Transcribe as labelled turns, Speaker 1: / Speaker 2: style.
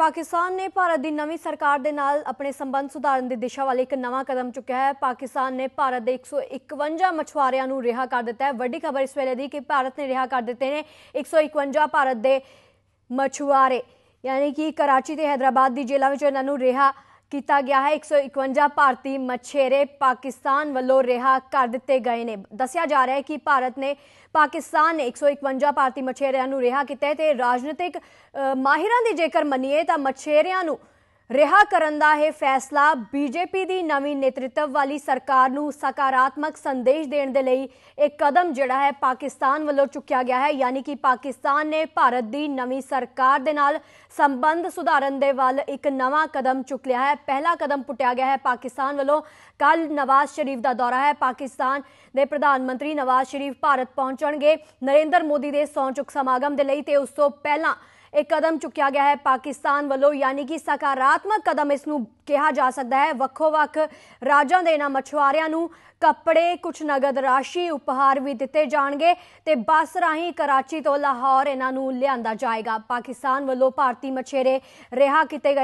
Speaker 1: ਪਾਕਿਸਤਾਨ ਨੇ ਭਾਰਤ ਦੀ ਨਵੀਂ ਸਰਕਾਰ ਦੇ ਨਾਲ ਆਪਣੇ ਸੰਬੰਧ ਸੁਧਾਰਨ ਦੀ ਦਿਸ਼ਾ ਵੱਲ ਇੱਕ ਨਵਾਂ ਕਦਮ ਚੁੱਕਿਆ ਹੈ। ਪਾਕਿਸਤਾਨ ਨੇ ਭਾਰਤ ਦੇ 151 ਮਛੁਆਰਿਆਂ ਨੂੰ ਰਿਹਾ ਕਰ ਦਿੱਤਾ ਹੈ। ਵੱਡੀ ਖਬਰ ਇਸ ਵੇਲੇ ਦੀ ਕਿ ਭਾਰਤ ਨੇ ਰਿਹਾ ਕਰ ਦਿੱਤੇ ਨੇ 151 ਭਾਰਤ ਦੇ ਮਛੁਆਰੇ, ਯਾਨੀ ਕਿ ਕਰਾਚੀ ਤੇ ਹైదరాబాద్ ਦੀ ਜੇਲ੍ਹਾਂ ਵਿੱਚ ਇਹਨਾਂ ਨੂੰ ਰਿਹਾ ਕੀਤਾ ਗਿਆ ਹੈ। 151 ਭਾਰਤੀ ਮਛੇਰੇ ਪਾਕਿਸਤਾਨ ਵੱਲੋਂ ਰਿਹਾ ਕਰ ਦਿੱਤੇ ਗਏ ਨੇ। ਦੱਸਿਆ ਜਾ ਰਿਹਾ ਹੈ ਕਿ ਭਾਰਤ ਨੇ ਪਾਕਿਸਤਾਨ ਨੇ 151 ਭਾਰਤੀ ਮਛੇਰਿਆਂ ਨੂੰ ਰਿਹਾ ਕੀਤਾ ਤੇ ਰਾਜਨੀਤਿਕ ਅ, ਮਾਹਿਰਾਂ ਦੀ ਜੇਕਰ ਮੰਨੀਏ ਤਾਂ ਮਛੇਰਿਆਂ ਨੂੰ ਰਿਹਾ ਕਰਨ ਦਾ ਇਹ ਫੈਸਲਾ ਬੀਜੇਪੀ ਦੀ ਨਵੀਂ ਨੇਤਰਤਵ ਵਾਲੀ ਸਰਕਾਰ ਨੂੰ ਸਕਾਰਾਤਮਕ ਸੰਦੇਸ਼ ਦੇਣ ਦੇ ਲਈ ਇੱਕ ਕਦਮ ਜਿਹੜਾ ਹੈ ਪਾਕਿਸਤਾਨ ਵੱਲੋਂ ਚੁੱਕਿਆ ਗਿਆ ਹੈ। ਯਾਨੀ ਕਿ ਪਾਕਿਸਤਾਨ ਨੇ ਭਾਰਤ ਦੀ ਨਵੀਂ ਸਰਕਾਰ ਦੇ ਨਾਲ ਸੰਬੰਧ ਸੁਧਾਰਨ ਦੇ ਵੱਲ ਇੱਕ ਨਵਾਂ ਕਦਮ ਚੁੱਕ ਲਿਆ ਹੈ। ਪਹਿਲਾ ਕਦਮ ਪੁੱਟਿਆ ਗਿਆ ਹੈ ਪਾਕਿਸਤਾਨ ਵੱਲੋਂ। ਕੱਲ ਨਵਾਜ਼ ਸ਼ਰੀਫ ਦਾ ਦੌਰਾ ਹੈ। ਪਾਕਿਸਤਾਨ ਦੇ ਪ੍ਰਧਾਨ ਮੰਤਰੀ ਨਵਾਜ਼ ਸ਼ਰੀਫ ਭਾਰਤ ਪਹੁੰਚਣਗੇ। ਨਰਿੰਦਰ ਮੋਦੀ ਦੇ ਸਹੁੰ ਚੁੱਕ ਸਮਾਗਮ ਦੇ ਲਈ ਤੇ ਉਸ ਤੋਂ ਪਹਿਲਾਂ ਇਹ ਕਦਮ ਚੁੱਕਿਆ ਗਿਆ ਹੈ ਪਾਕਿਸਤਾਨ ਵੱਲੋਂ, ਯਾਨੀ ਕਿ ਸਕਾਰਾਤਮਕ ਕਦਮ ਇਸ ਨੂੰ ਕਿਹਾ ਜਾ ਸਕਦਾ ਹੈ। ਵੱਖੋ-ਵੱਖ ਰਾਜਾਂ ਦੇ ਇਹਨਾਂ ਮਛੁਆਰਿਆਂ ਨੂੰ ਕੱਪੜੇ ਕੁਝ ਨਗਦ ਰਾਸ਼ੀ, ਉਪਹਾਰ ਵੀ ਦਿੱਤੇ ਜਾਣਗੇ ਤੇ ਬੱਸ ਰਾਹੀਂ ਕਰਾਚੀ ਤੋਂ ਲਾਹੌਰ ਇਹਨਾਂ ਨੂੰ ਲਿਆਂਦਾ ਜਾਏਗਾ। ਪਾਕਿਸਤਾਨ ਵੱਲੋਂ ਭਾਰਤੀ ਮਛੇਰੇ ਰਿਹਾ ਕੀਤੇ ਗਏ